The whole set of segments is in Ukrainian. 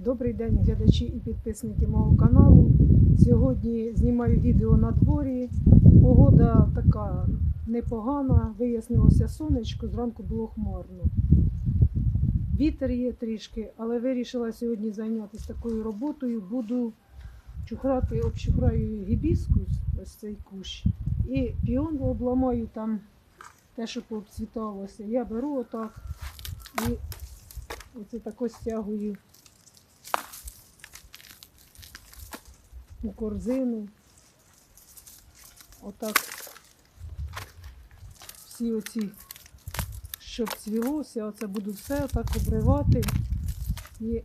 Добрий день, глядачі і підписники мого каналу. Сьогодні знімаю відео на дворі. Погода така непогана, вияснилося сонечко, зранку було хмарно. Вітер є трішки, але вирішила сьогодні зайнятися такою роботою. Буду чухрати, обчухраю гібіскус, ось цей кущ. І піон обламаю там те, що пообцвіталося. Я беру отак і оце тако стягую у корзину. Отак всі оці, щоб цвілося, оце буду все отак обривати і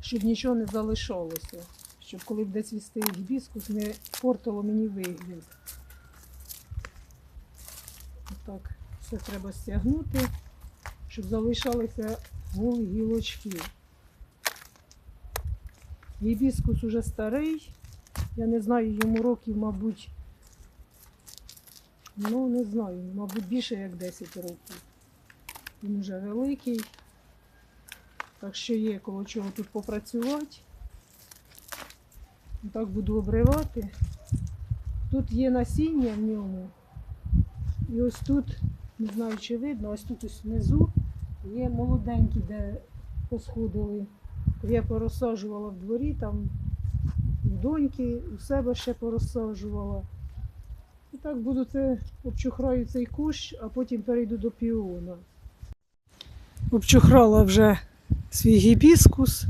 щоб нічого не залишалося. Щоб коли буде цвісти гібіскус, не портило мені вигляд. Отак все треба стягнути, щоб залишалися голі гілочки. Гібіскус уже старий. Я не знаю, йому років, мабуть, ну не знаю, мабуть, більше як 10 років. Він вже великий. Так що є коло чого тут попрацювати. Так буду обривати. Тут є насіння в ньому. І ось тут, не знаю, чи видно, ось тут ось внизу є молоденькі, де посходили. Я порозсаджувала в дворі, там в доньки, у себе ще порозсаджувала. І так буду обчухраю цей кущ, а потім перейду до піона. Обчухрала вже свій гібіскус.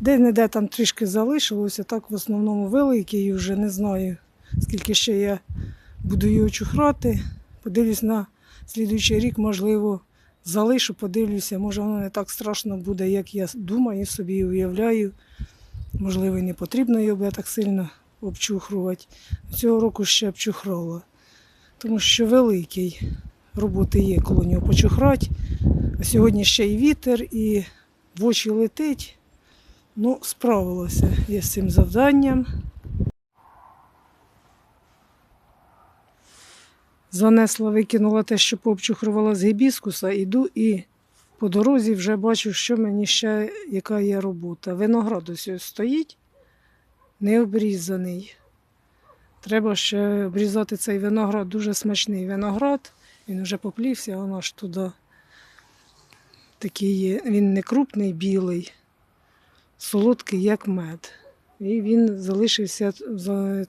Де-не-де там трішки залишилося, так в основному великий, вже не знаю, скільки ще я буду його чухрати. Подивлюсь на слідуючий рік, можливо, залишу, подивлюся, може воно не так страшно буде, як я думаю собі і уявляю. Можливо, не потрібно його так сильно обчухрувати. Цього року ще обчухрала, тому що великий роботи є коло нього почухрати. А сьогодні ще і вітер, і в очі летить. Ну, справилася я з цим завданням. Занесла, викинула те, що пообчухрувала з гібіскуса, іду і по дорозі вже бачу, що мені ще яка є робота. Виноград ось стоїть, не обрізаний. Треба ще обрізати цей виноград, дуже смачний виноград. Він вже поплівся, воно ж туди. Такий є. Він не крупний, білий, солодкий, як мед. І він залишився за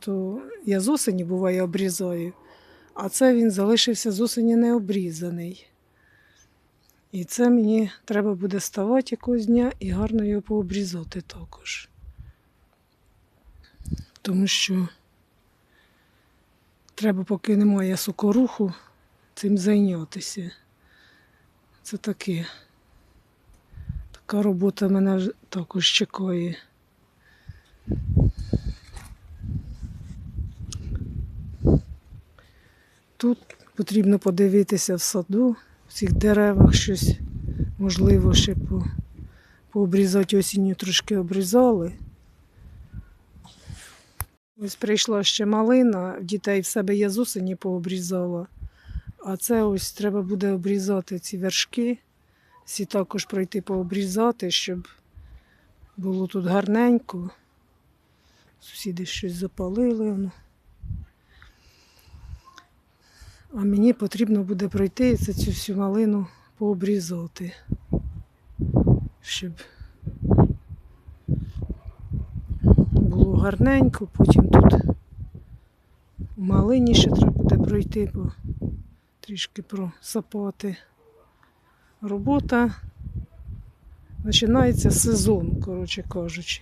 я з осені буває обрізаю, а це він залишився з осені не обрізаний. І це мені треба буде ставати якогось дня і гарно його пообрізати також. Тому що треба, поки немає сокоруху, цим зайнятися. Це таке. Така робота мене також чекає. Тут потрібно подивитися в саду, в цих деревах щось можливо ще по, пообрізати осінню трошки обрізали. Ось прийшла ще малина, дітей в себе я з пообрізала. А це ось треба буде обрізати ці вершки. Всі також пройти пообрізати, щоб було тут гарненько. Сусіди щось запалили. воно. А мені потрібно буде пройти і цю всю малину пообрізати, щоб було гарненько, потім тут малині ще треба буде пройти, по, трішки просапати. Робота починається сезон, коротше кажучи.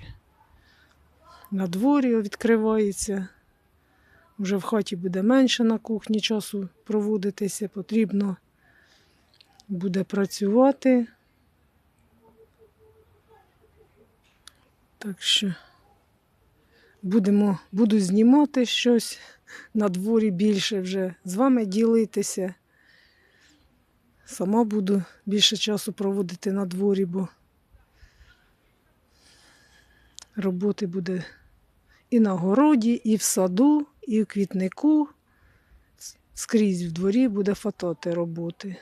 На дворі відкривається. Вже в хаті буде менше на кухні часу проводитися, потрібно буде працювати. Так що будемо, буду знімати щось на дворі більше вже, з вами ділитися. Сама буду більше часу проводити на дворі, бо роботи буде і на городі, і в саду, і в квітнику. Скрізь в дворі буде фатати роботи.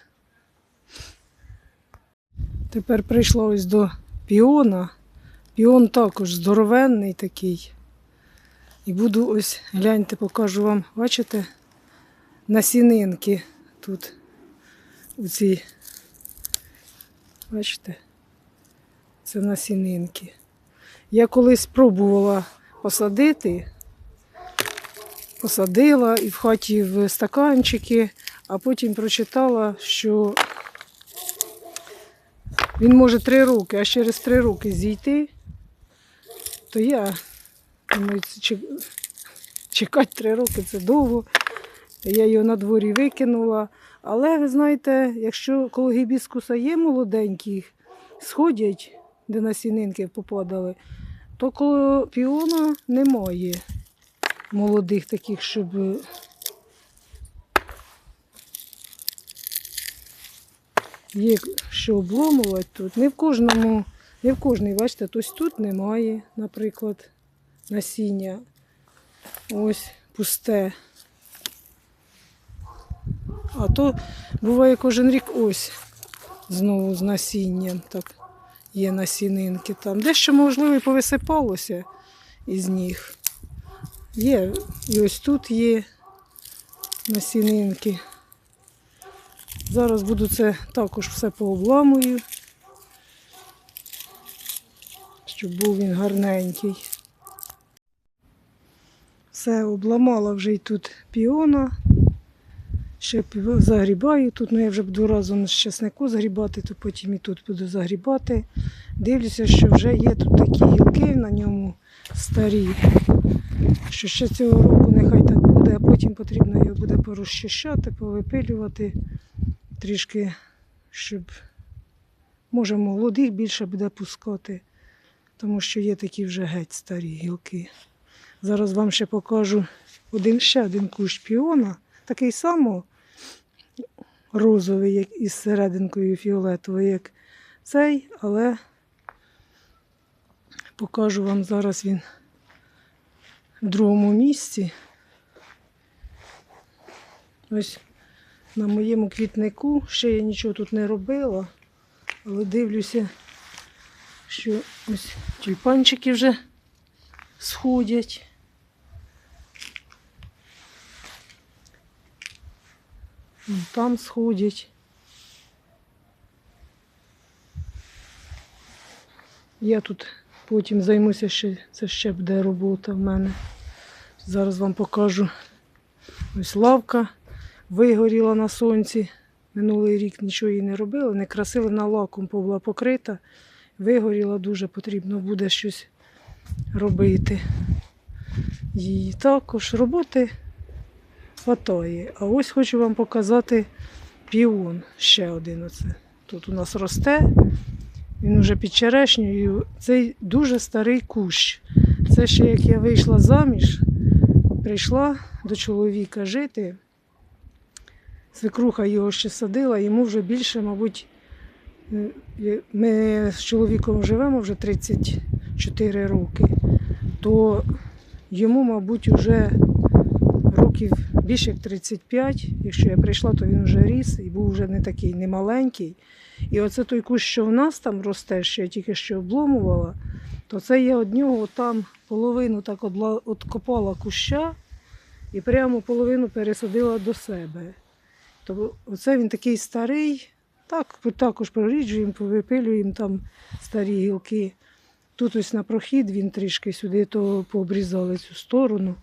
Тепер прийшла ось до піона. Піон також здоровенний такий. І буду ось, гляньте, покажу вам, бачите, насінинки тут у цій. Бачите? Це насінинки. Я колись пробувала посадити, посадила і в хаті в стаканчики, а потім прочитала, що він може три роки, а через три роки зійти, то я думаю, чекати три роки це довго. Я його на дворі викинула. Але ви знаєте, якщо коло гібіскуса є молоденькі, сходять, де насінинки попадали, то коло піона немає молодих таких, щоб. е, Є що обломувати тут. Не в кожному, не в кожній, бачите, ось тут немає, наприклад, насіння. Ось пусте. А то буває кожен рік ось знову з насінням. Так, є насінинки там. Дещо, можливо, і повисипалося із них. Є, і ось тут є насінинки. Зараз буду це також все пообламую, щоб був він гарненький. Все, обламала вже й тут піона. Ще загрібаю тут, ну я вже буду разом з чеснику загрібати, то потім і тут буду загрібати. Дивлюся, що вже є тут такі гілки на ньому старі. Що ще цього року нехай так буде, а потім потрібно його буде порозчищати, повипилювати трішки, щоб може молодих більше буде пускати, тому що є такі вже геть старі гілки. Зараз вам ще покажу один ще один кущ піона, такий самий розовий, як із серединкою фіолетовий, як цей, але покажу вам зараз він другому місці. Ось на моєму квітнику ще я нічого тут не робила, але дивлюся, що ось тюльпанчики вже сходять. Там сходять. Я тут потім займуся ще, це ще буде робота в мене. Зараз вам покажу. Ось лавка вигоріла на сонці. Минулий рік нічого її не робили, не красили на лаком була покрита. Вигоріла дуже потрібно буде щось робити. Її також роботи хватає. А ось хочу вам показати піон. Ще один оце. Тут у нас росте. Він уже під черешнею. Цей дуже старий кущ. Це ще як я вийшла заміж, прийшла до чоловіка жити. Свекруха його ще садила, йому вже більше, мабуть, е, ми з чоловіком живемо вже 34 роки, то йому, мабуть, вже років більше як 35. Якщо я прийшла, то він вже ріс і був вже не такий, не маленький. І оце той кущ, що в нас там росте, що я тільки що обломувала, то це я од нього там половину так откопала куща і прямо половину пересадила до себе. То оце він такий старий. Так, також проріджуємо, повипилюємо там старі гілки. Тут ось на прохід він трішки сюди то пообрізали цю сторону.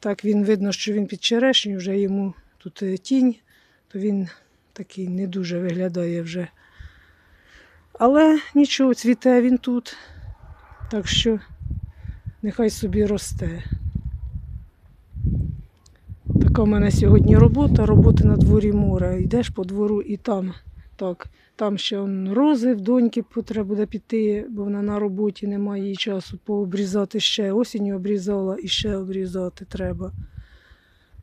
Так він видно, що він під черешню, вже йому тут е, тінь, то він такий не дуже виглядає вже. Але нічого, цвіте він тут. Так що нехай собі росте. Така в мене сьогодні робота, роботи на дворі море. Йдеш по двору і там. Так, там ще рози в доньки треба буде піти, бо вона на роботі немає їй часу пообрізати ще. Осінню обрізала і ще обрізати треба.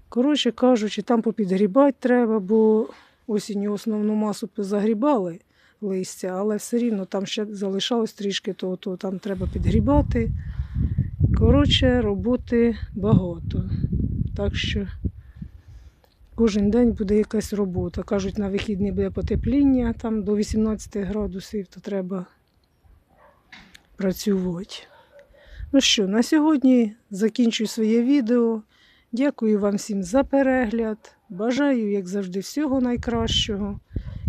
Коротше кажучи, там попідгрібати треба, бо осінню основну масу позагрібали листя, але все рівно там ще залишалось трішки, то, то там треба підгрібати. Коротше, роботи багато. Так що Кожен день буде якась робота. Кажуть, на вихідні буде потепління там до 18 градусів, то треба працювати. Ну що, на сьогодні закінчую своє відео. Дякую вам всім за перегляд. Бажаю, як завжди, всього найкращого.